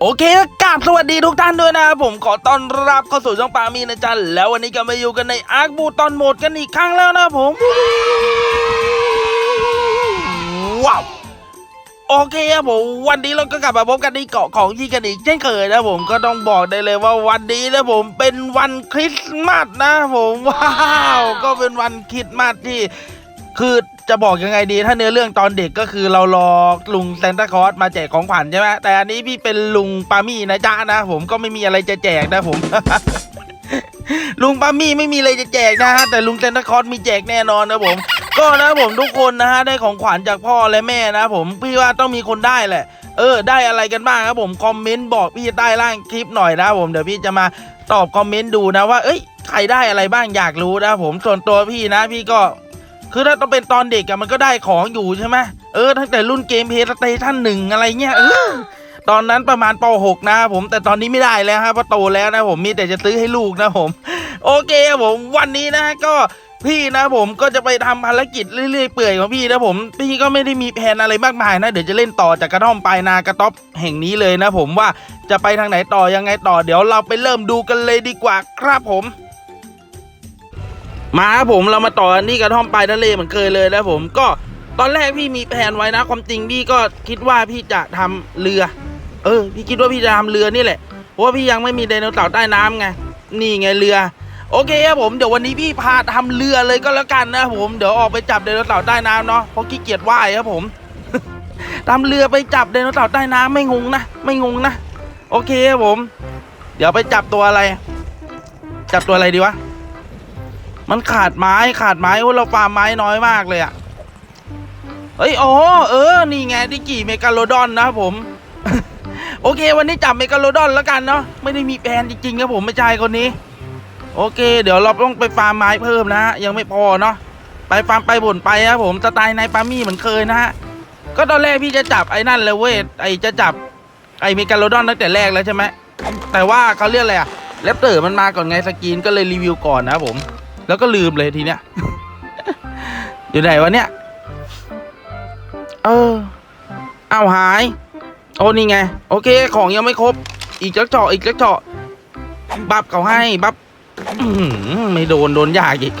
โอเคกราบสวัสดีทุกท่านด้วยนะครับผมขอต้อนรับเข้าสู่ช่องปามีนะจ๊ะแล้ววันนี้ก็มาอยู่กันในอาร์คบูตอนโหมดกันอีกครั้งแล้วนะครับผมว้าวโอเคครับผมวันนี้เราก็กลับมาพบกันที่เกาะของยี่กันอีกเช่นเคยนะผมก็ต้องบอกได้เลยว่าวันนี้นะผมเป็นวันคริสต์มาสนะผมว้าวก็เป็นวันคริสต์มาสที่ คือจะบอกยังไงดีถ้าเนื้อเรื่องตอนเด็กก็คือเรารอลุงแซนตาคลอสมาแจกของขวัญใช่ไหมแต่อันนี้พี่เป็นลุงปามี่นะจ๊ะนะ ผมก็ไม่มีอะไรจะแจกนะผม ลุงปามี่ไม่มีอะไรจะแจกนะฮะแต่ลุงแซนตาคลอสมีแจกแน่นอนนะผม ก็นะผมทุกคนนะฮะได้ของขวัญจากพ่อและแม่นะผมพี่ว่าต้องมีคนได้แหละ เออ ได้อะไรกันบ้างครับผมคอมเมนต์บอกพี่ใต้ล่างคลิปหน่อยนะผมเดี๋ยวพี่จะมาตอบคอมเมนต์ดูนะว่า เอ้ยใครได้อะไรบ้างอยากรู้นะผมส่วนตัวพี่นะ พี่ก็ คือถ้าต้องเป็นตอนเด็กอะมันก็ได้ของอยู่ใช่ไหมเออตั้งแต่รุ่นเกมเพย์สเตชันหนึ่งอะไรเงี้ยเออตอนนั้นประมาณป .6 นะผมแต่ตอนนี้ไม่ได้แล้วครับเพราะโตแล้วนะผมมีแต่จะซื้อให้ลูกนะผม โอเคครับผมวันนี้นะก็พี่นะผมก็จะไปทำภารกิจเรื่อยๆเปื่อยของพี่นะผม พี่ก็ไม่ได้มีแผนอะไรมากมายนะ เดี๋ยวจะเล่นต่อจากกระท่อมปลายนากระต๊อบแห่งนี้เลยนะผมว่าจะไปทางไหนต่อยังไงต่อ เดี๋ยวเราไปเริ่มดูกันเลยดีกว่าครับผม มาครับผมเรามาต่อกันที่กระท่อมปลายทะเลเหมือนเคยเลยนะผมก็ตอนแรกพี่มีแผนไว้นะ ความจริงพี่ก็คิดว่าพี่จะทำเรือ เออ พี่คิดว่าพี่จะทำเรือนี่แหละเพราะว่าพี่ยังไม่มีไดโนเสาร์ใต้น้ำไงนี่ไงเรือ โอเคครับผมเดี๋ยววันนี้พี่พาทำเรือเลยก็แล้วกันนะผมเดี๋ยวออกไปจับไดโนเสาร์ใต้น้ำเนาะเพราะขี้เกียจว่ายครับผมทำเรือไปจับไดโนเสาร์ใต้น้ำไม่งงนะไม่งงนะโอเคครับผม เดี๋ยวไปจับตัวอะไร จับตัวอะไรดีวะ มันขาดไม้ขาดไม้โอ้เราฟาร์มไม้น้อยมากเลยอะเฮ้ยอ๋อเออ นี่ไงดิกี่เมกาโลดอนนะครับผม โอเค วันนี้จับเมกาโลดอนแล้วกันเนาะไม่ได้มีแผนจริงๆครับผมไม่ใช่คนนี้ โอเค เดี๋ยวเราต้องไปฟาร์มไม้เพิ่มนะฮะยังไม่พอเนาะไปฟาร์มไปบ่นไปครับผมสไตล์นายปามี่เหมือนเคยนะฮะก็ตอนแรกพี่จะจับไอ้นั่นเลยเว้ยไอ้จะจับไอ้เมกาโลดอนตั้งแต่แรกแล้วใช่ไหมแต่ว่าเขาเรียกอะไรอะแรปเตอร์มันมาก่อนไงสกรีนก็เลยรีวิวก่อนนะครับผม แล้วก็ลืมเลยทีเนี้ย อยู่ไหนวะเนี่ย เออ เอาหาย โอ้นี่ไง โอเค ของยังไม่ครบ อีกจักเจาะอีกจักเจาะบับเขาให้บับไม่โดนโดนยากอีก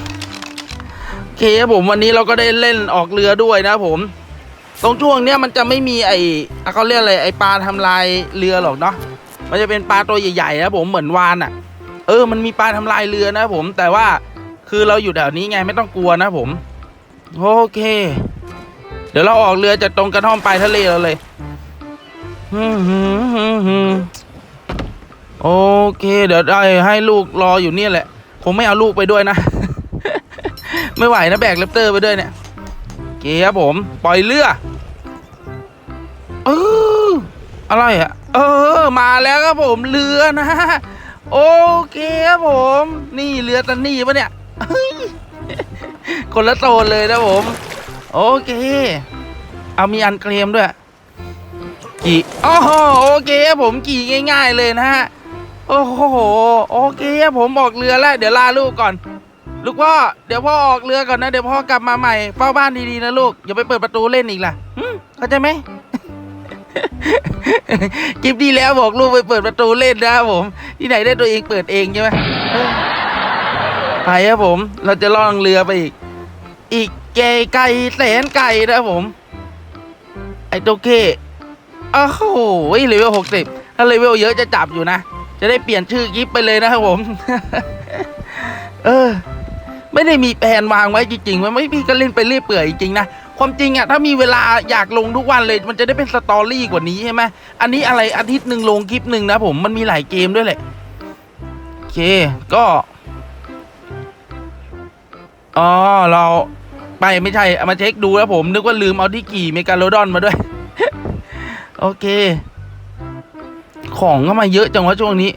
โอเคครับผมวันนี้เราก็ได้เล่นออกเรือด้วยนะผม ตรงช่วงเนี้ยมันจะไม่มีไออะเขาเรียกอะไรไอปลาทำลายเรือหรอกเนาะมันจะเป็นปลาตัวใหญ่ๆนะผมเหมือนวานอะ่ะ เออมันมีปลาทำลายเรือนะผมแต่ว่า คือเราอยู่แถวนี้ไงไม่ต้องกลัวนะผม โอเค เดี๋ยวเราออกเรือจากตรงกระท่อมปลายทะเลเราเลยโอเค เดี๋ยวได้ให้ลูกรออยู่เนี่ยแหละ ผมไม่เอาลูกไปด้วยนะ ไม่ไหวนะแบกแรปเตอร์ไปด้วยเนี่ยโอเคครับผม ปล่อยเรือเอออะไรอะเออ มาแล้วครับผมเรือนะโอเคครับผม นี่เรือตันนี่ปะเนี่ย เฮ้ยคนละโซนเลยนะผม โอเค เอามีอันเคลมด้วย กี่อ๋อโอเคผมกี่ง่าย ๆ เลยนะฮะ โอ้โห โอเคผมออกเรือแล้ว เดี๋ยวลาลูกก่อน ลูกพ่อ เดี๋ยวพ่อออกเรือก่อนนะ เดี๋ยวพ่อกลับมาใหม่ เฝ้าบ้านดีๆนะลูก อย่าไปเปิดประตูเล่นอีกล่ะเข้าใจไหมคลิปที่แล้วบอกลูกไปเปิดประตูเล่นนะผม ที่ไหนได้ตัวเองเปิดเองใช่ไหม ไปครับผม เราจะล่องเรือไปอีก อีกไกไกลแสนไกลนะครับผม ไอโตเก้โอ้โหเลเวลหกสิบถ้าเลเวลเยอะจะจับอยู่นะ จะได้เปลี่ยนชื่อคลิปไปเลยนะครับผม เออ ไม่ได้มีแผนวางไว้จริงๆมันไม่พี่ก็เล่นไปเรื่อยเปื่อยจริงนะ ความจริงอะถ้ามีเวลาอยากลงทุกวันเลย มันจะได้เป็นสตอรี่กว่านี้ใช่ไหมอันนี้อะไรอาทิตย์หนึ่งลงคลิปหนึ่งนะผม มันมีหลายเกมด้วยแหละ โอเค ก็ อ๋อเราไปไม่ใช่เอามาเช็คดูแล้วผมนึกว่าลืมเอาที่กี่เมกาโลดอนมาด้วย โอเค ของก็มาเยอะจังวะช่วงนี้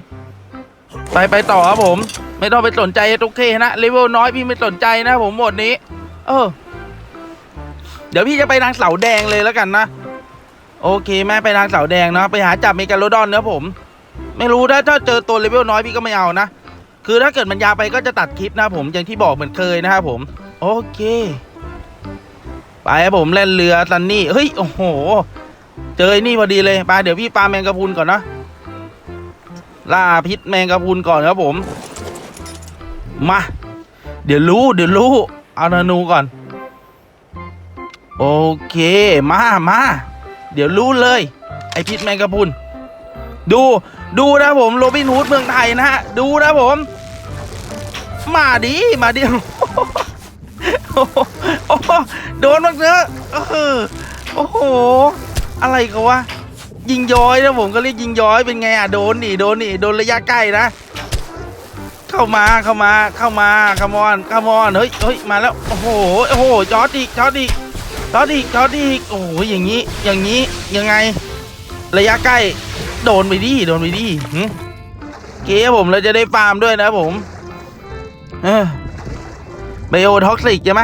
ไปไปต่อครับผม ไม่ต้องไปสนใจโอเคนะเลเวลน้อยพี่ไม่สนใจนะผมหมดนี้ เออ เดี๋ยวพี่จะไปทางเสาแดงเลยแล้วกันนะโอเคแม่ไปทางเสาแดงเนาะไปหาจับเมกาโลดอนเนะผม ไม่รู้ถ้าถ้าเจอตัวเลเวลน้อยพี่ก็ไม่เอานะ คือถ้าเกิดมันยาวไปก็จะตัดคลิปนะผมอย่างที่บอกเหมือนเคยนะครับผม โอเค ไปครับผมเล่นเรือซันนี่เฮ้ยโอ้โห เจอนี่พอดีเลยไปเดี๋ยวพี่ปลาแมงกะพุนก่อนนะล่าพิษแมงกะพุนก่อนครับผม มา เดี๋ยวรู้เดี๋ยวรู้เอาธนูก่อน โอเคมามาเดี๋ยวรู้เลย ไอพิษแมงกะพุนดู ดูนะผมโรบินฮูดเมืองไทยนะฮะ ดูนะผม มาดิมาดิโอ้โอ้โดนมากเนอะเอโอ้โห อะไรเขาวะ ยิงย้อยนะผมก็เรียกยิงย้อยเป็นไงอะโดนนี่โดนนี่โดนระยะใกล้นะ เข้ามาเข้ามาเข้ามาคามอนคามอนเฮ้ยเฮ้ยมาแล้วโอ้โหโอ้โหจอดอีกจอดอีกจอดอีกจอดอีกโอ้โหอย่างนี้อย่างนี้ยังไง ระยะใกล้ โดนไปดิโดนไปดิเก๋ผมเราจะได้ฟาร์มด้วยนะผมเออไบโอท็อกซิกใช่ไหม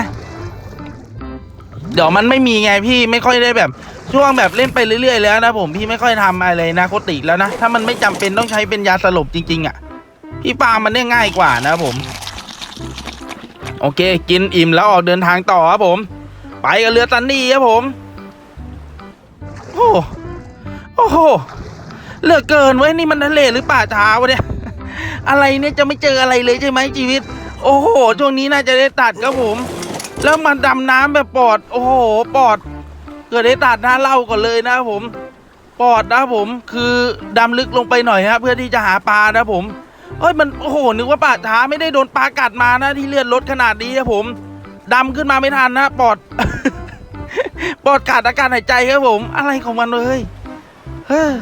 เดี๋ยวมันไม่มีไงพี่ไม่ค่อยได้แบบ ช่วงแบบเล่นไปเรื่อยๆแล้วนะผมพี่ไม่ค่อยทำอะไรนะโคติกแล้วนะถ้ามันไม่จำเป็นต้องใช้เป็นยาสลบจริง ๆ อะ พี่ฟาร์มมันเนี่ยง่ายกว่านะผม โอเค กินอิ่มแล้วออกเดินทางต่อครับผม ไปกับเรือตันนี่ครับผม โอ้โหโอ้โห เหลือเกินไว้ยนี่มันทะเลหรือป่าช้าวะเนี่ย อะไรเนี่ยจะไม่เจออะไรเลยใช่ไหมชีวิต โอ้โหช่วงนี้น่าจะได้ตัดครับผม แล้วมันดำน้ำแบบปอด โอ้โหปอด เกิดได้ตัดหน้าเล่าก่อนเลยนะครับผมปอดนะครับผมคือดำลึกลงไปหน่อยฮะเพื่อที่จะหาปลานะผมเอ้ยมันโอ้โหนึกว่าป่าช้าไม่ได้โดนปลากัดมานะที่เลือดลดขนาดนี้ครับผมดำขึ้นมาไม่ทันนะปอด ปอดขาดอากาศหายใจครับผม อะไรของมันเลยเฮ้ยเฮ้ย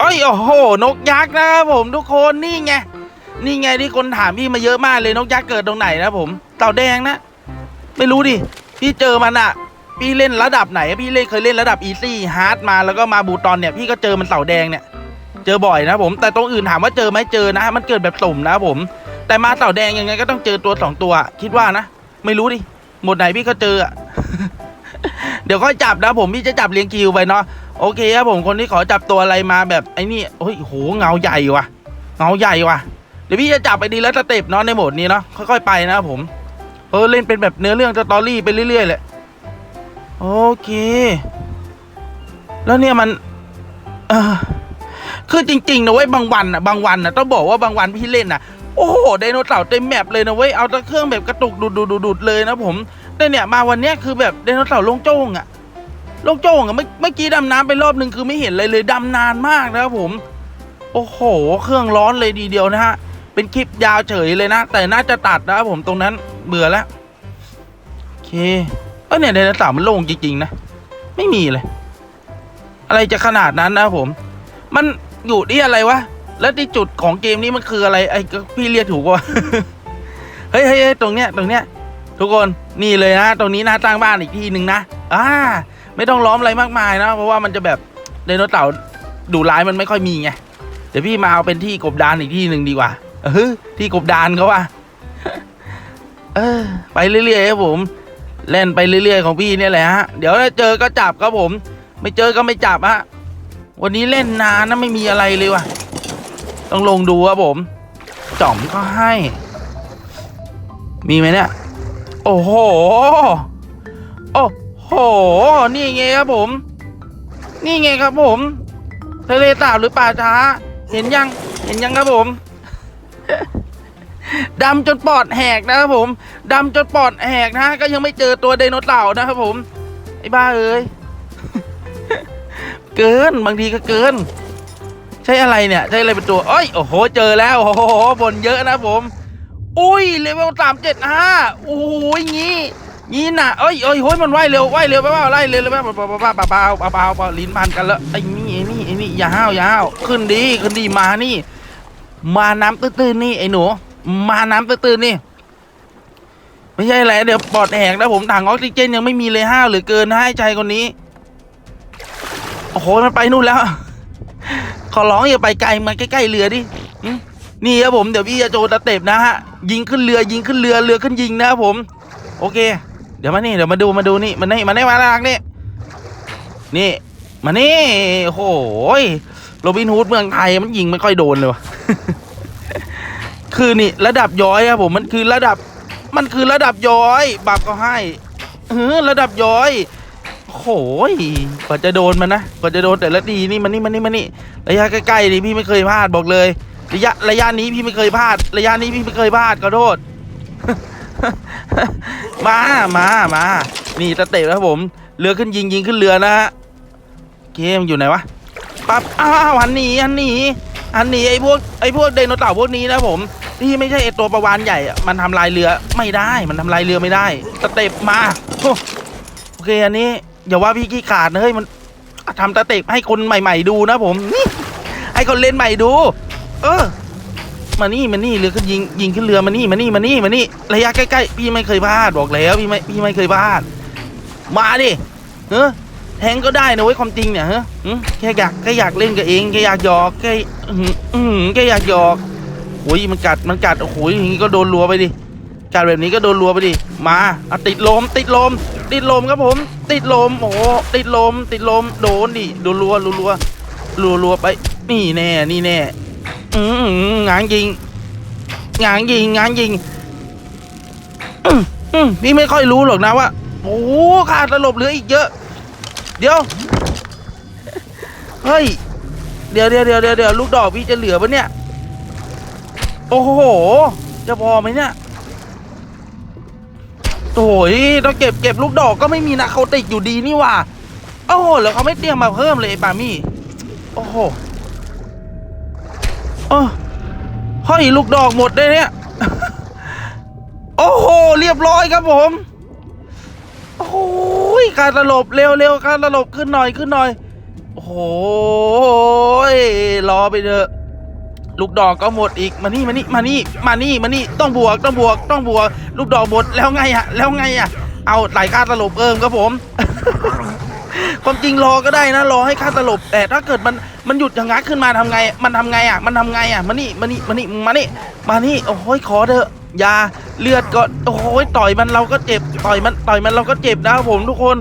เอ้ยโอ้โห นกยักษ์นะครับผมทุกคนนี่ไงนี่ไงที่คนถามพี่มาเยอะมากเลยนกยักษ์เกิดตรงไหนนะผมเต่าแดงนะ ไม่รู้ดิพี่เจอมันอะพี่เล่นระดับไหน พี่เล่นเคยเล่นระดับอีซี่ฮาร์ดมาแล้วก็มาบูตอนเนี่ยพี่ก็เจอมันเต่าแดงเนี่ย เจอบ่อยนะผม แต่ตรงอื่นถามว่าเจอไหมเจอนะ มันเกิดแบบสุ่มนะผม แต่มาเต่าแดงยังไงก็ต้องเจอตัวสองตัว คิดว่านะ ไม่รู้ดิหมดไหนพี่ก็เจออะ เดี๋ยวค่อยจับนะผมพี่จะจับเลี้ยงคิวไปเนาะโอเคครับผมคนที่ขอจับตัวอะไรมาแบบไอ้นี่โอ้ยโหเงาใหญ่ว่ะเงาใหญ่ว่ะเดี๋ยวพี่จะจับไปดีแล้วสเต็ปเนาะในโหมดนี้เนาะค่อยๆไปนะครับผมเออเล่นเป็นแบบเนื้อเรื่องสตอรี่ไปเรื่อยๆแหละโอเค แล้วเนี่ยมัน เออคือจริงๆนะเว้ยบางวันอะบางวันอะต้องบอกว่าบางวันพี่เล่นอะโอ้โหไดโนเสาร์เต็มแมปเลยนะเว้ยเอาแต่เครื่องแบบกระตุกดูดดูดดูดเลยนะผม แต่เนี่ยมาวันเนี้ยคือแบบไดโนเสาร์โลงโจ้งอะโลงโจ้งอะเมื่อเมื่อกี้ดำน้ำไปรอบหนึ่งคือไม่เห็นเลยเลยดำนานมากนะครับผม โอ้โห เครื่องร้อนเลยดีเดียวนะฮะ เป็นคลิปยาวเฉยเลยนะ แต่น่าจะตัดนะครับผมตรงนั้นเบื่อแล้วโอเคเออเนี่ยไดโนเสาร์มันโล่งจริงๆนะไม่มีเลย อะไรจะขนาดนั้นนะครับผม มันอยู่ที่อะไรวะแล้วที่จุดของเกมนี้มันคืออะไรไอ้พี่เรียกถูกปะเฮ้ยเฮ้ยตรงเนี้ยตรงเนี้ย ทุกคนนี่เลยนะ ตรงนี้นะสร้างบ้านอีกที่หนึ่งนะอ่าไม่ต้องล้อมอะไรมากมายนะ เพราะว่ามันจะแบบไดโนเสาร์ดุร้ายมันไม่ค่อยมีไงเดี๋ยวพี่มาเอาเป็นที่กบดานอีกที่หนึ่งดีกว่าเออที่กบดานเขาว่าเออไปเรื่อยๆครับผม เล่นไปเรื่อยๆของพี่เนี่ยแหละฮะเดี๋ยวถ้าเจอก็จับครับผม ไม่เจอก็ไม่จับฮะวันนี้เล่นนานนะไม่มีอะไรเลยว่ะ ต้องลงดูครับผมจ่อมก็ให้ มีไหมเนี่ย โอ้โห โอ้โห นี่ไงครับผม นี่ไงครับผม ทะเลสาบหรือป่าช้า เห็นยัง เห็นยังครับผมดำจนปอดแหกนะครับผมดำจนปอดแหกนะ ก็ยังไม่เจอตัวไดโนเสาร์นะครับผม ไอ้บ้าเอ้ย เกิน บางทีก็เกิน ใช่อะไรเนี่ย ใช่อะไรเป็นตัวเอ้ย โอ้โห เจอแล้ว โอ้โหบนเยอะนะผม อุ้ยเลเวลสามเจ็ดห้าโอ้ยงี้งี้น่ะเอ้ยเอ้ยโห้ยมันว่ายเร็วว่ายเร็วไปเปล่าไล่เร็วเลยไปเปล่าเปล่าเปล่าเปล่าเปล่าเปล่าเปล่าเปล่าลิ้นพันกันแล้วไอ้นี่ไอ้นี่ไอ้นี่อย่าห้าวอย่าห้าวขึ้นดีขึ้นดีมานี่ มาน้ำตื้นๆนี่ไอ้หนู มาน้ำตื้นๆนี่ไม่ใช่แหละเดี๋ยวปอดแหกนะผมถังออกซิเจนยังไม่มีเลยห้าวหลือเกินให้ใจคนนี้โอ้โหมันไปนู่นแล้ว ขอร้องอย่าไปไกลมาใกล้ๆเรือดิ นี่ครับผมเดี๋ยวพี่จะโจตะเต็บนะฮะยิงขึ้นเรือยิงขึ้นเรือเรือขึ้นยิงนะครับผม โอเค เดี๋ยวมานี่เดี๋ยวมาดูมาดูนี่มันนี่มันนี่มาลากนี่นี่มานี่โอ้โหยโรบินฮูดเมืองไทยมันยิงไม่ค่อยโดนเลยวะคือนี่ระดับย้อยครับผมมันคือระดับ มันคือระดับย้อยบับก็ให้เออระดับย้อยโอ้โหยกว่าจะโดนมันนะกว่าจะโดนแต่ละทีนี่มันนี่มันนี่มันนี่ระยะใกล้ๆนี่พี่ไม่เคยพลาดบอกเลย ระยะระยะนี้พี่ไม่เคยพลาด ระยะนี้พี่ไม่เคยพลาดขอโทษ มามามานี่สเตปครับผมเรือขึ้นยิงยิงขึ้นเรือนะฮะเกมอยู่ไหนวะปั๊บอ้าวหันหนีหันหนีหันหนีไอ้พวกไอ้พวกไดโนเสาร์พวกนี้นะผมที่ไม่ใช่ไอ้ตัวประวานใหญ่มันทำลายเรือไม่ได้มันทำลายเรือไม่ได้สเต็ปมาโอเคอันนี้อย่าว่าพี่ขี้ขาดนะเฮ้ยมันทำสเต็ปให้คนใหม่ ๆ ดูนะผมนี่ให้คนเล่นใหม่ดู เออ มานี่มานี่เรือขึ้นยิงยิงขึ้นเรือมานี่มานี่มานี่มานี่ระยะใกล้ๆพี่ไม่เคยพลาดบอกแล้วพี่ไม่พี่ไม่เคยพลาด มาดิเออแทงก็ได้นะเว้ยความจริงเนี่ยเฮ้ยแค่อยากแค่อยากเล่นกับเองแค่อยากหยอกแค่อื้อหืออื้อหือแค่อยากหยอกโอ้ยมันกัดมันกัดโอ้โหอย่างนี้ก็โดนรัวไปดิกัดแบบนี้ก็โดนรัวไปดิมาอะติดลมติดลม ติดลมครับผม ติดลมโอ้ติดลม ติดลมโดนดิโดนรัวรัวรัวรัวไปนี่แน่นี่แน่ งานยิง งานยิง งานยิงอืมอืมพี่ไม่ค่อยรู้หรอกนะว่า โอ้ขาดตลบเหลืออีกเยอะ เดี๋ยว เฮ้ยเดี๋ยวเดี๋ยวเดี๋ยวเดี๋ยวเดี๋ยวลูกดอกพี่จะเหลือปะเนี่ย โอ้โห จะพอไหมเนี่ยโอ้ยต้องเก็บเก็บลูกดอกก็ไม่มีนะเขาติดอยู่ดีนี่หว่า โอ้โห แล้วเขาไม่เตรียมมาเพิ่มเลยปามี่ โอ้โห เออห้อยลูกดอกหมดเลยเนี่ย โอ้โห เรียบร้อยครับผม โอ้โหการตลบเร็วเร็วการตลบขึ้นหน่อยขึ้นหน่อย โอ้โหรอไปเถอะลูกดอกก็หมดอีกมานี่มานี่มานี่มานี่มานี่ต้องบวกต้องบวกต้องบวก ลูกดอกหมดแล้วไงอะแล้วไงอะเอาไหลค่าตลบเอิมครับผม ความจริงรอก็ได้นะรอให้ค่าตลบ แต่ถ้าเกิดมันมันหยุดย่างงักขึ้นมาทำไง มันทำไงอะมันทำไงอะมานี่มานี่มานี่มานี่มานี่โอ้ยขอเถอะยาเลือดก็โอ้ยต่อยมันเราก็เจ็บ ต่อยมันต่อยมันเราก็เจ็บนะผมทุกคน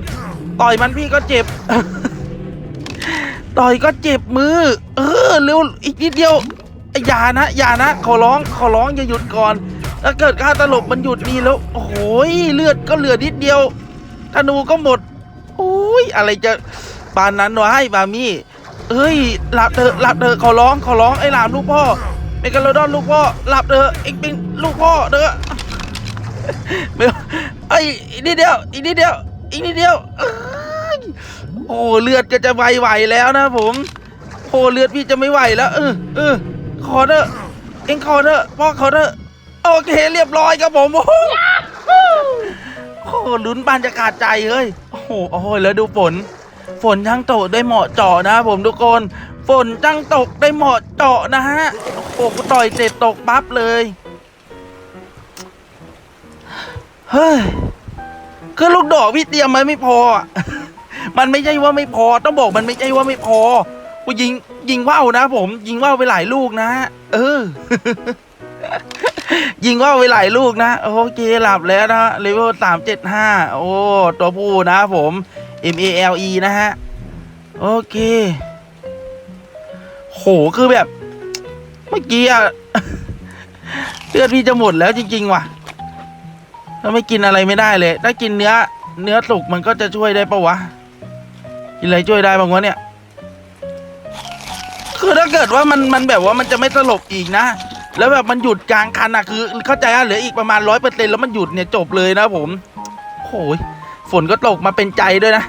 ต่อยมันพี่ก็เจ็บ ต่อยก็เจ็บมือ เออเร็วอีกนิดเดียวอย่านะอย่านะ ขอร้องขอร้องอย่าหยุดก่อน ถ้าเกิดค่าตลบมันหยุดนี่แล้ว โอ้โหเลือดก็เหลือนิดเดียวธนูก็หมด โอ้ยอะไรจะปานนั้นวะให้บามี่เอ้ยหลับเถอะหลับเถอะขอร้องขอร้องไอ้หลามลูกพ่อเมกาโลดอนลูกพ่อหลับเถอะเอ็งเป็นลูกพ่อเถอะไม่ไอ้อีกนิดเดียวอีกนิดเดียวอีกนิดเดียวโอ้เลือดก็จะไหวไหวแล้วนะผมโอ้เลือดพี่จะไม่ไหวแล้วเออเออขอเถอะเอ็งขอเถอะพ่อขอเถอะโอเคเรียบร้อยครับผมโอ้โหลุ้นปานจะขาดใจเฮ้ย โอ้โหโอ้โหแล้วดูฝน ฝนช่างตกได้เหมาะเจาะนะผมทุกคน ฝนช่างตกได้เหมาะเจาะนะฮะโอ้ต่อยเสร็จตกปั๊บเลย เฮ้ยคือลูกดอกพี่เตรียมไว้ไม่พอ มันไม่ใช่ว่าไม่พอ ต้องบอกมันไม่ใช่ว่าไม่พอกูยิงยิงว่าวนะผม ยิงว่าวไปหลายลูกนะ เออ ยิงว่าวไปหลายลูกนะ โอเคหลับแล้วนะเลเวลสามเจ็ดห้าโอ้ตัวผู้นะผม M A L E นะฮะ โอเค โหคือแบบ เมื่อกี้อะเลือดพี่จะหมดแล้วจริง ๆ ว่ะถ้าไม่กินอะไรไม่ได้เลย ถ้ากินเนื้อ เนื้อสุกมันก็จะช่วยได้ปะวะ กินอะไรช่วยได้บ้างวะเนี่ย คือถ้าเกิดว่ามันมันแบบว่ามันจะไม่สลบอีกนะ แล้วแบบมันหยุดกลางคันอะคือ เข้าใจอะเหลืออีกประมาณร้อยเปอร์เซ็นแล้วมันหยุดเนี่ยจบเลยนะผมโอ้ยฝนก็ตกมาเป็นใจด้วยนะ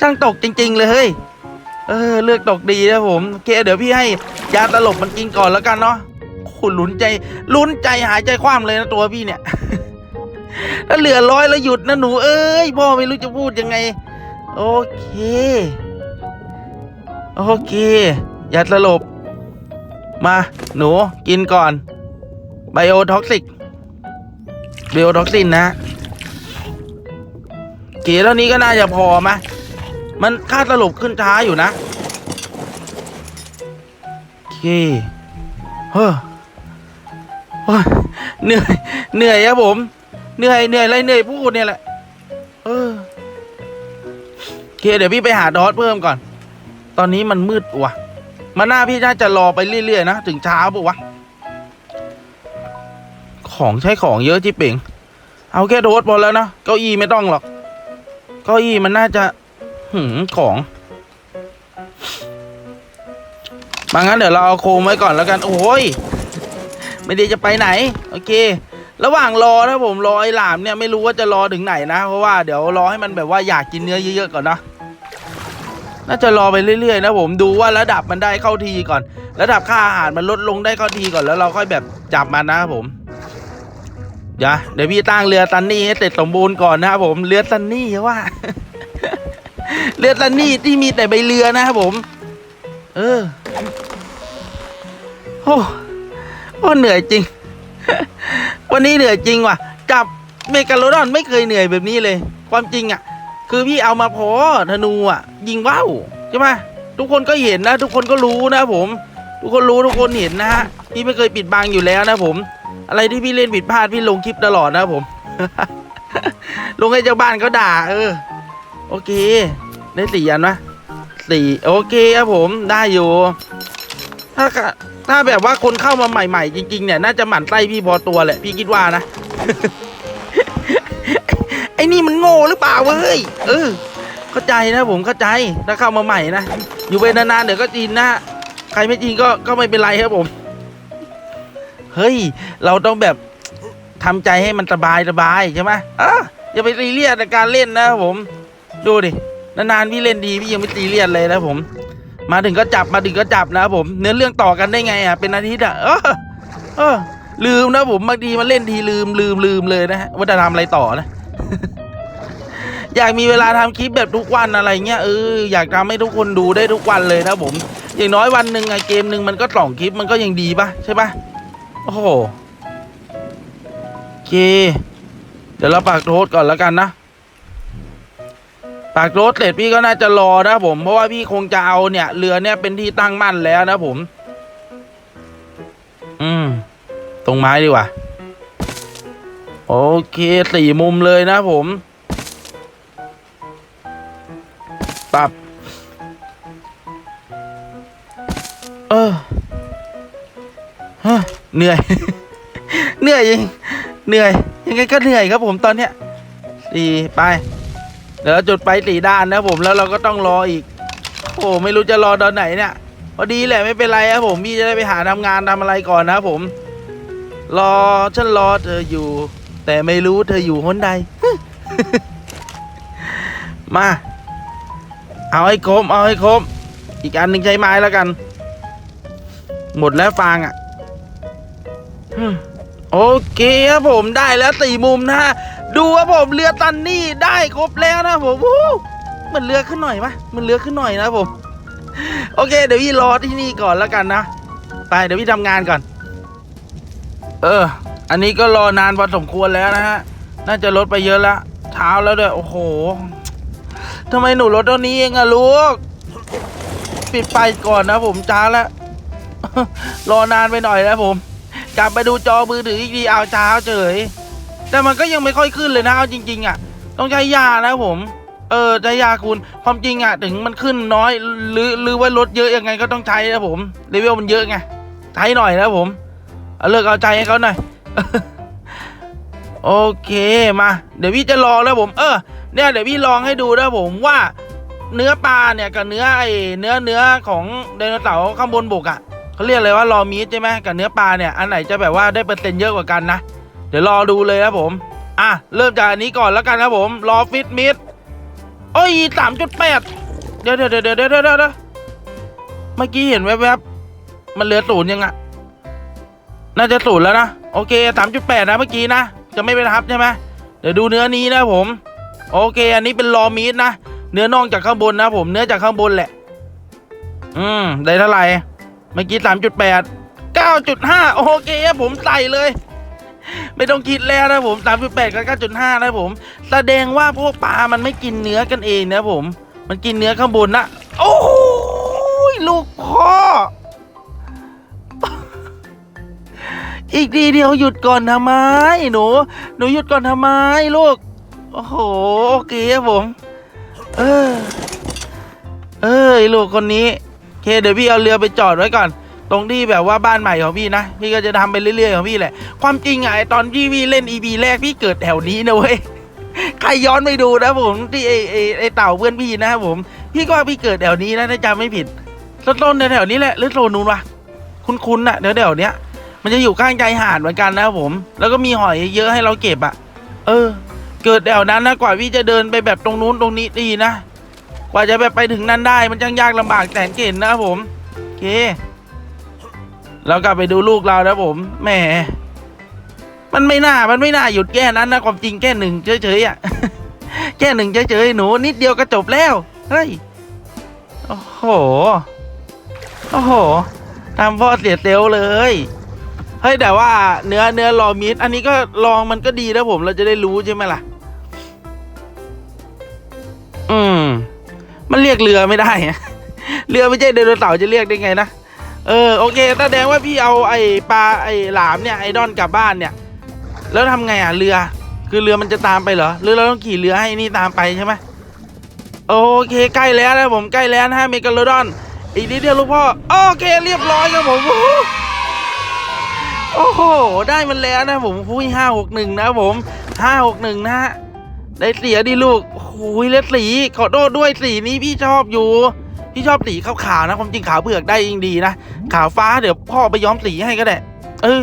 ช่างตกจริง ๆ เลยเฮ้ยเออเลือกตกดีนะผมโอเคเดี๋ยวพี่ให้ยาตลบมันกินก่อนแล้วกันเนาะโอ้โหลุ้นใจลุ้นใจหายใจคว่ำเลยนะตัวพี่เนี่ยถ้าเหลือร้อยแล้วหยุดนะหนูเอ้ยพ่อไม่รู้จะพูดยังไง โอเค โอเคยาตลบ มาหนูกินก่อนไบโอท็อกซิกไบโอท็อกซินนะเกีเท่านี้ก็น่าจะพอไหมมันค่าสรุปขึ้นช้าอยู่นะโอเคเฮ้อโอ้ยเหนื่อยเหนื่อยครับผม เหนื่อยเหนื่อยอะไรเหนื่อยพูดเนี่ยแหละ เออโอเคเดี๋ยวพี่ไปหาดอทเพิ่มก่อน ตอนนี้มันมืดว่ะ มาหน้าพี่น่าจะรอไปเรื่อยๆนะ ถึงเช้าปะวะ ของใช้ของเยอะจิเป่ง เอาแค่โดสพอแล้วนะ เก้าอี้ไม่ต้องหรอก เก้าอี้มันน่าจะ หืมของมางั้นเดี๋ยวเราเอาโคมไว้ก่อนแล้วกัน โอ้ย ไม่ได้จะไปไหน โอเค ระหว่างรอนะผมรอไอ้หลามเนี่ยไม่รู้ว่าจะรอถึงไหนนะ เพราะว่าเดี๋ยวรอให้มันแบบว่าอยากกินเนื้อเยอะๆก่อนนะ น่าจะรอไปเรื่อยๆนะผมดูว่าระดับมันได้เข้าทีก่อน ระดับค่าอาหารมันลดลงได้เข้าทีก่อนแล้วเราค่อยแบบจับมันนะครับผมเดี๋ยวเดี๋ยวพี่ตั้งเรือตันนี่ให้เสร็จสมบูรณ์ก่อนนะครับผมเรือตันนี่ว่า เรือตันนี่ที่มีแต่ใบเรือนะครับผม เออโอ้โอ้เหนื่อยจริง วันนี้เหนื่อยจริงว่ะ จับเมกาโลดอนไม่เคยเหนื่อยแบบนี้เลย ความจริงอะ คือพี่เอามาพอธนูอะ ยิงว่าวใช่ไหมทุกคนก็เห็นนะ ทุกคนก็รู้นะผม ทุกคนรู้ทุกคนเห็นนะฮะพี่ไม่เคยปิดบังอยู่แล้วนะผม อะไรที่พี่เล่นผิดพลาดพี่ลงคลิปตลอดนะผม ลงให้เจ้าบ้านเขาด่า เออ โอเค ได้สี่อันไหมสี่โอเคครับผมได้อยู่ ถ้าถ้าแบบว่าคนเข้ามาใหม่ ๆ จริง ๆ เนี่ย น่าจะหมั่นไส้พี่พอตัวแหละ พี่คิดว่านะ ง่หรือเปล่าเว้ยเออเข้าใจนะผมเข้าใจถ้าเข้ามาใหม่นะอยู่ไปนานๆเดี๋ยวก็จีนนะใครไม่จีนก็ก็ไม่เป็นไรครับผมเฮ้ยเราต้องแบบทำใจให้มันสบายสบายใช่ไหมอะอย่าไปซีเรียสในการเล่นนะครับผม ดูดินานๆพี่เล่นดีพี่ยังไม่ซีเรียสเลยนะผม มาถึงก็จับมาถึงก็จับนะครับผม เนื้อเรื่องต่อกันได้ไงอะเป็นอาทิตย์อะเออเออลืมนะผมบางทีมาเล่นทีลืมลืมลืมเลยนะฮะว่าจะทำอะไรต่อนะ อยากมีเวลาทำคลิปแบบทุกวันอะไรเงี้ยเอออยากทำให้ทุกคนดูได้ทุกวันเลยนะผม อย่างน้อยวันหนึ่งไงเกมหนึ่งมันก็สองคลิปมันก็ยังดีปะใช่ปะโอ้โหโอเค เดี๋ยวเราปากโทษก่อนแล้วกันนะปากโรถเสร็จพี่ก็น่าจะรอนะผม เพราะว่าพี่คงจะเอาเนี่ยเรือเนี่ยเป็นที่ตั้งมั่นแล้วนะผม อืม ตรงไม้ดีกว่า โอเคสี่มุมเลยนะผม ปับเออฮะเหนื่อย เหนื่อยจริงเหนื่อย ยังไงก็เหนื่อยครับผมตอนเนี้ยสี่ไป เดี๋ยวจุดไฟสีด้านนะผมแล้วเราก็ต้องรออีก โอ้ไม่รู้จะรอตอนไหนเนี่ยพอดีแหละไม่เป็นไรครับผมพี่จะได้ไปหาทำงานทำอะไรก่อนนะครับผม รอฉันรอเธออยู่ แต่ไม่รู้เธออยู่หนใด มา เอาให้ครบเอาให้ครบอีกอันหนึ่งใช้ไม้แล้วกัน หมดแล้วฟางอะโอเคครับผมได้แล้วสี่มุมนะฮะดูว่าผมเรือตันนี่ได้ครบแล้วนะผมวู้มันเรือขึ้นหน่อยปะมันเรือขึ้นหน่อยนะผม โอเค เดี๋ยวพี่รอที่นี่ก่อนแล้วกันนะไปเดี๋ยวพี่ทำงานก่อน เออ อันนี้ก็รอนานพอสมควรแล้วนะฮะน่าจะลดไปเยอะแล้วเช้าแล้วด้วยโอ้โห ทำไมหนูลดเท่านี้เองอะลูก ปิดไฟก่อนนะผมช้าแล้ว รอนานไปหน่อยนะผม กลับไปดูจอมือถืออีกทีเอาเช้าเฉย แต่มันก็ยังไม่ค่อยขึ้นเลยนะเอาจริง ๆอะต้องใช้ยานะผม เออใช้ยาคุณ ความจริงอะถึงมันขึ้นน้อยหรือหรือว่าลดเยอะยังไงก็ต้องใช้นะผมเลเวลมันเยอะไงใช้หน่อยนะผมเอาเลิกเอาใจให้เขาหน่อยโอเคมา เดี๋ยวพี่จะลอแล้วผม เออ เนี่ยเดี๋ยวพี่ลองให้ดูนะผมว่าเนื้อปลาเนี่ยกับเนื้อไอเนื้อเนื้อของไดโนเสาร์ข้างบนบกอะเขาเรียกเลยว่ารอมีดใช่ไหมกับเนื้อปลาเนี่ยอันไหนจะแบบว่าได้เปอร์เซ็นต์เยอะกว่ากันนะเดี๋ยวรอดูเลยครับผม อะเริ่มจากอันนี้ก่อนแล้วกันครับผมรอฟิตมิดโอ้ยสามจุดแปดเดี๋ยวเดี๋ยวเดี๋ยวเดี๋ยวเดี๋ยวเดี๋ยวเมื่อกี้เห็นแวบๆมันเหลือศูนย์ยังอะน่าจะศูนย์แล้วนะโอเคสามจุดแปดนะเมื่อกี้นะจะไม่เป็นทับใช่ไหมเดี๋ยวดูเนื้อนี้นะผม โอเค อันนี้เป็นรอมีดนะ เนื้อน่องจากข้างบนนะ ผมเนื้อจากข้างบนแหละ อืม ได้เท่าไหร่ เมื่อกี้สามจุดแปดเก้าจุดห้าโอเคครับผมใส่เลย ไม่ต้องคิดแล้วนะผม3.8กับ9.5นะผม แสดงว่าพวกปลามันไม่กินเนื้อกันเองนะผม มันกินเนื้อข้างบนนะโอ้ยลูกพ่ออีกทีเดียวหยุดก่อนทำไมหนู หนูหยุดก่อนทำไมลูก โอ้โหโอเคครับผม เออ เอ้ยลูกคนนี้โอเคเดี๋ยวพี่เอาเรือไปจอดไว้ก่อน ตรงที่แบบว่าบ้านใหม่ของพี่นะ พี่ก็จะทำไปเรื่อยๆของพี่แหละ ความจริงอะไอตอนที่พี่เล่น EP แรกพี่เกิดแถวนี้นะเว้ย ใครย้อนไปดูนะผมที่ไอไอไอเต่าเพื่อนพี่นะครับผม พี่ก็ว่าพี่เกิดแถวนี้นะถ้าจำไม่ผิดต้นๆแถวๆนี้แหละหรือโซนนู้นวะคุ้นๆน่ะเดี๋ยวเดี๋ยวเนี้ยมันจะอยู่ข้างใจหาดเหมือนกันนะครับผม แล้วก็มีหอยเยอะให้เราเก็บอะ เออ เกิดแถวนั้นนะกว่าพี่จะเดินไปแบบตรงนู้นตรงนี้ดีนะ กว่าจะแบบไปถึงนั้นได้มันจังยากลำบากแสนเข็ญนะผมโอเค เรากลับไปดูลูกเรานะผมแหมมันไม่น่า มันไม่น่าหยุดแค่นั้นนะความจริงแค่หนึ่งเฉยๆอะแค่หนึ่งเฉยๆหนูนิดเดียวก็จบแล้วเฮ้ยโอ้โหโอ้โหทำพ่อเสียเซลเลยเฮ้ยแต่ว่าเนื้อเนื้อรอมิดอันนี้ก็ลองมันก็ดีนะผมเราจะได้รู้ใช่ไหมล่ะ มันเรียกเรือไม่ได้อะเรือไม่ใช่ไดโนเสาร์จะเรียกได้ไงนะ เออโอเคแสดงว่าพี่เอาไอ้ปลาไอ้หลามเนี่ยไอ้ดอนกลับบ้านเนี่ย แล้วทำไงอะเรือ คือเรือมันจะตามไปเหรอ หรือเราต้องขี่เรือให้นี่ตามไปใช่ไหมโอเคใกล้แล้วนะผมใกล้แล้วนะฮะเมกาโลดอน อีกนิดเดียวลูกพ่อโอเคเรียบร้อยครับผมโอ้โห ได้มันแล้วนะผมคุยห้าหกหนึ่งนะผมห้าหกหนึ่งนะฮะ ได้เสียดิลูกโอ้โหแล้วสีขอโทษด้วยสีนี้พี่ชอบอยู่ พี่ชอบสีขาวๆนะความจริงขาวเผือกได้ยิ่งดีนะขาวฟ้าเดี๋ยวพ่อไปย้อมสีให้ก็ได้ เออ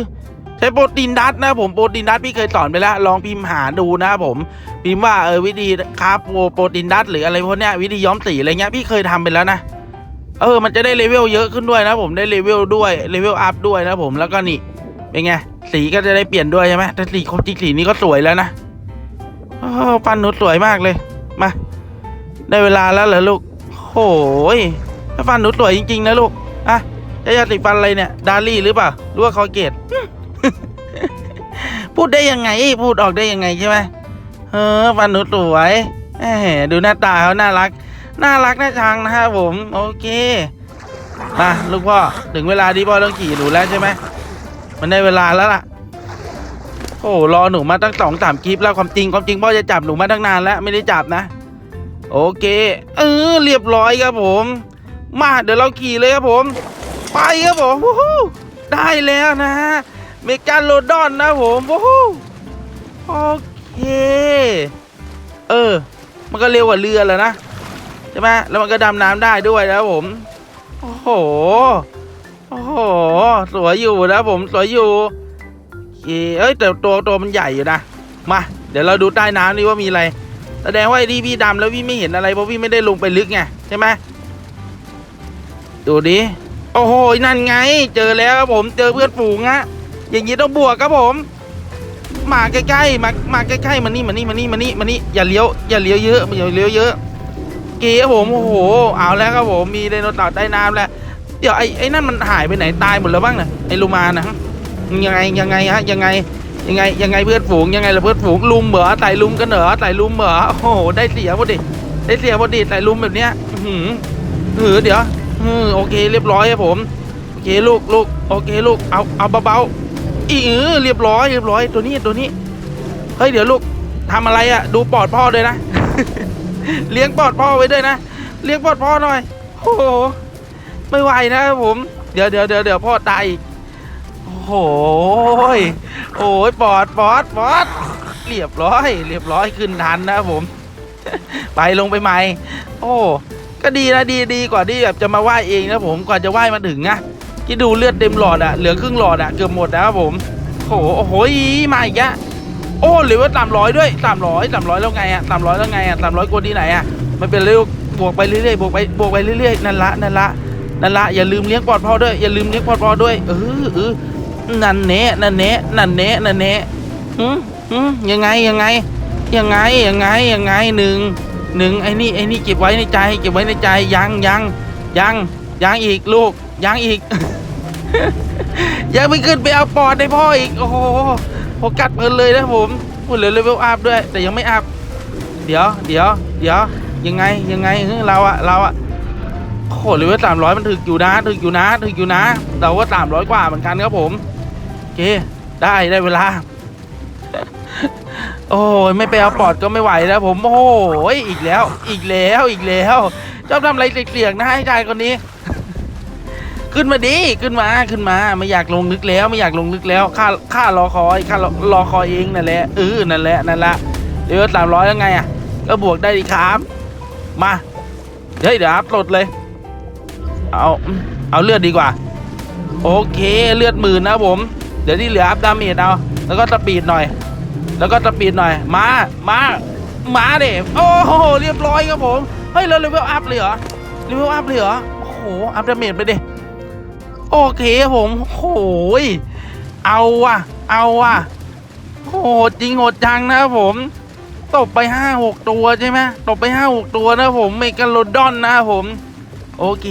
ใช้โปรตีนดัตนะผมโปรตีนดัตพี่เคยสอนไปแล้วลองพิมพ์หาดูนะผมพิมพ์ว่าเออวิธีคราฟโปรตีนดัตหรืออะไรพวกเนี้ยวิธีย้อมสีอะไรเงี้ยพี่เคยทำไปแล้วนะเออ มันจะได้เลเวลเยอะขึ้นด้วยนะผมได้เลเวลด้วยเลเวลอัพด้วยนะผมแล้วก็นี่เป็นไงสีก็จะได้เปลี่ยนด้วยใช่ไหมแต่สีคงจริงสีนี้ก็สวยแล้วนะ โอ้ฟันหนูสวยมากเลย มา ได้เวลาแล้วเหรอลูกโอ้ยถ้าฟันหนูสวยจริงๆนะลูก อะจะยาสีฟันอะไรเนี่ย ดาลี่หรือเปล่าหรือว่าคอเกต พูดได้ยังไง พูดออกได้ยังไงใช่ไหมเออฟันหนูสวยแหมดูหน้าตาเขาน่ารัก น่ารักน่าชังนะครับผม โอเค มาลูกพ่อ ถึงเวลาที่พ่อต้องขี่หนูแล้วใช่ไหม มันได้เวลาแล้วล่ะ โอ้รอหนูมาตั้งสองสามคลิปแล้วความจริงความจริงพ่อจะจับหนูมาตั้งนานแล้วไม่ได้จับนะ โอเค เออเรียบร้อยครับผม มาเดี๋ยวเราขี่เลยครับผม ไปครับผมวู้ฮู้ได้แล้วนะฮะเมกาโลดอนนะผมวู้ฮู้โอเคเออ มันก็เร็วกว่าเรือแล้วนะใช่ไหมแล้วมันก็ดำน้ำได้ด้วยนะผม โอ้โห โอ้โห สวยอยู่นะผม สวยอยู่ เคเอ้ยแต่ตัวตัวมันใหญ่อยู่นะ มา เดี๋ยวเราดูใต้น้ำนี่ว่ามีอะไร แสดงว่าไอ้ที่พี่ดำแล้วพี่ไม่เห็นอะไรเพราะพี่ไม่ได้ลงไปลึกไงใช่ไหมดูดิ โอ้โห นั่นไง เจอแล้วครับผม เจอเพื่อนฝูงฮะ อย่างนี้ต้องบวกครับผม มาใกล้ๆ มามาใกล้ๆ มานี่มานี่มานี่มานี่มานี่อย่าเลี้ยว อย่าเลี้ยวเยอะอย่าเลี้ยวเยอะ เก๋ผม โอ้โห เอาแล้วครับผม มีไดโนเสาร์ใต้น้ำแล้ว เดี๋ยวไอ้ไอ้นั่นมันหายไปไหนตายหมดแล้วบ้างนะไอ้ลูมานะ ยังไงยังไงฮะยังไงยังไงยังไงเพื่อนฝูงยังไงล่ะเพื่อนฝูงลุมเหรอไต่ลุมกันเหรอไต่ลุมเหรอโอ้โหได้เสียพอดีได้เสียพอดีไต่ลุมแบบเนี้ยหือหือเดี๋ยวอือโอเคเรียบร้อยครับผมโอเคลูกลูกโอเคลูกเอาเอาเบาๆอีเออเรียบร้อยเรียบร้อยตัวนี้ตัวนี้เฮ้ยเดี๋ยวลูกทำอะไรอะ ดูปอดพ่อด้วยนะ เลี้ยงปอดพ่อไว้ด้วยนะเลี้ยงปอดพ่อหน่อยโอ้โหไม่ไหวนะครับผม เดี๋ยวเดี๋ยวเดี๋ยวเดี๋ยวพ่อตายอีก โหยโอ้ยปอดปอดปอดเรียบร้อย เรียบร้อยขึ้นทันนะครับผม ไปลงไปใหม่ โอ้ก็ดีนะดีดีกว่าที่แบบจะมาไหว้เองนะผมกว่าจะไหว้มาถึงนะที่ดูเลือดเต็มหลอดอะเหลือครึ่งหลอดอะเกือบหมดแล้วครับผมโอ้โหโอ้โหมาอีกอะโอ้เหลือว่าสามร้อยด้วยสามร้อยสามร้อยแล้วไงอะสามร้อยแล้วไงอะสามร้อยกว่าที่ไหนอะมันเป็นเรื่องบวกไปเรื่อยๆบวกไปบวกไปเรื่อยๆนั่นละนั่นละนั่นละอย่าลืมเลี้ยงปอดพ่อด้วยอย่าลืมเลี้ยงปอดพ่อด้วยเออเออ นั่นเนะนั่นเนะนั่นเนะนั่นเนะหืมหืมยังไงยังไง ยังไงยังไงยังไงหนึ่งหนึ่งไอ้นี่ไอ้นี่เก็บไว้ในใจ เก็บไว้ในใจยังยังยังยังอีกลูกยังอีก ยังไม่ขึ้นไปเอาปอดในพ่ออีก โอ้โหโหกัดเพลินเลยนะผมพูดเหลือเลเวลอัพด้วย แต่ยังไม่อัพเดี๋ยวเดี๋ยวเดี๋ยวยังไงยังไงเราอะเราอะโอ้โหเลเวลสามร้อยมันถึกอยู่นะถึกอยู่นะถึกอยู่นะ เราก็สามร้อยกว่าเหมือนกันครับผม เคได้ได้เวลา โอ้ยไม่ไปเอาปอดก็ไม่ไหวแล้วผมโอ้ยอีกแล้ว อีกแล้วอีกแล้วชอบทำอะไรเสี่ยงๆนะไอ้ชายคนนี้ ขึ้นมาดิขึ้นมาขึ้นมา ไม่อยากลงนึกแล้ว ไม่อยากลงนึกแล้วข้าข้ารอคอยข้ารอรอคอยเองนั่นแหละเออนั่นแหละนั่นแหละเลเวลสามร้อยยังไงอะ ก็บวกได้ดีครับ มาเฮ้ยเดี๋ยวอัพโหลดเลย เอาเอาเลือดดีกว่า โอเคเลือดหมื่นนะผม ดี๋ยวที่เหลืออัพดาเมจเอา แล้วก็สปีดหน่อย แล้วก็สปีดหน่อย มา มา มาเด็โอ้โห เรียบร้อยครับผม เฮ้ย แล้วเลเวลอัพเลยเหรอ เลเวลอัพเลยเหรอ โอ้โห อัพดาเมจไปดิ โอเคครับผม โอ้โหยเอาว่ะ เอาว่ะโหดจริงโหดจังนะครับผม ตบไปห้าหกตัวใช่ไหมตบไปห้าหกตัวนะผมเมกาโลดอนนะครับผม โอเค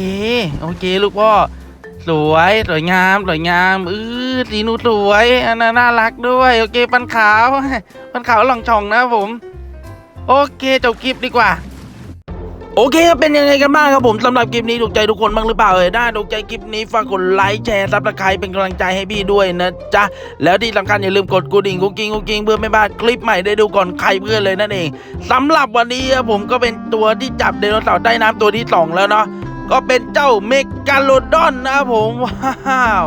โอเค ลูกพ่อ สวยสวยงามสวยงามอือสีนูสวยอันนั้นน่ารักด้วย โอเคปันขาวปันขาวหล่องช่องนะผม โอเคจบคลิปดีกว่าโอเคครับเป็นยังไงกันบ้างครับผมสำหรับคลิปนี้ถูกใจทุกคนบ้างหรือเปล่าเอ่ยได้ถูกใจคลิปนี้ฝากกดไลค์แชร์ซับสไครป์เป็นกำลังใจให้พี่ด้วยนะจ๊ะแล้วที่สำคัญอย่าลืมกดกระดิ่งกุ๊กกิ้งกุ๊กกิ้งเพื่อไม่พลาดคลิปใหม่ได้ดูก่อนใครเพื่อนเลยนั่นเองสำหรับวันนี้ครับผมก็เป็นตัวที่จับไดโนเสาร์ใต้น้ำตัวที่สองแล้วเนาะ ก็เป็นเจ้าเมกาโลดอนนะครับผมว้าว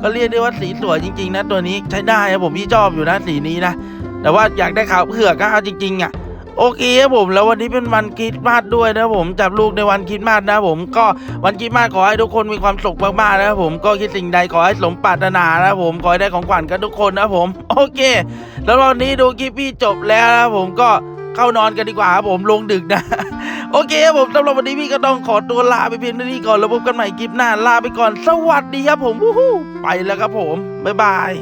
ก็เรียกได้ว่าสีสวยจริง ๆ นะ ตัวนี้ใช้ได้ครับผมพี่ชอบอยู่นะสีนี้นะแต่ว่าอยากได้ขาวเผือกก็เอาจริงๆอะโอเคครับผมแล้ววันนี้เป็นวันคริสต์มาสด้วยนะครับผมจับลูกในวันคริสต์มาสนะครับผมก็วันคริสต์มาสขอให้ทุกคนมีความสุขมากๆนะครับผมก็คิดสิ่งใดขอให้สมปรารถนานะครับผมขอให้ได้ของขวัญกันทุกคนนะครับผม โอเค แล้ววันนี้ดูคลิปพี่จบแล้วนะครับผมก็ เข้านอนกันดีกว่าครับผมลงดึกนะ โอเคครับผมสำหรับวันนี้พี่ก็ต้องขอตัวลาไปเพียงเท่านี้ก่อนแล้วพบกันใหม่คลิปหน้าลาไปก่อนสวัสดีครับผมวู้ฮู้ไปแล้วครับผมบ๊ายบาย